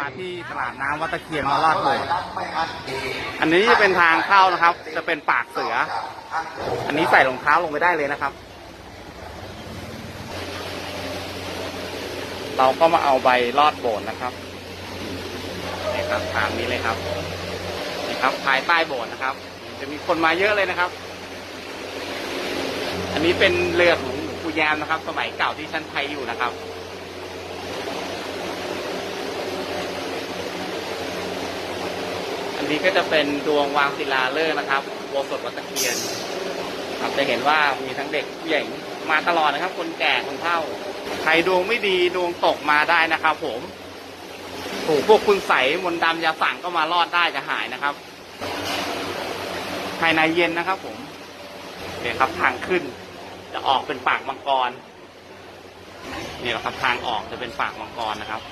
มาที่ตลาดน้ำวัดตะเคียนมาลอดเลยอันนี้จะเป็นทางเข้านะครับ จะเป็นปากเสือ อันนี้ใส่รองเท้าลงไปได้เลยนะครับ เราก็มาเอาใบลอดโบสถ์นะครับนี่ครับทางนี้เลยครับนี่ครับภายใต้โบสถ์นะครับ จะมีคนมาเยอะเลยนะครับ อันนี้เป็นเรือของหลวงปู่แยมนะครับ สมัยเก่าที่ชั้นไทยอยู่นะครับ อันนี้ก็จะเป็นดวงวางศิลาฤกษ์นะครับโบสถวัดตะเคียนครับจะเห็นว่ามีทั้งเด็กผู้ใหญ่มาตลอดนะครับ คนแก่คนเฒ่าใครดวงไม่ดีดวงตกมาได้นะครับผมถูกพวกคุณใสมนต์ดำยาสั่งก็มารอดได้จะหายนะครับ ภายในเย็นนะครับ ผมเดี๋ยครับทางขึ้น จะออกเป็นปากมังกรนี่แหละครับทางออกจะเป็นปากมังกรนะครับ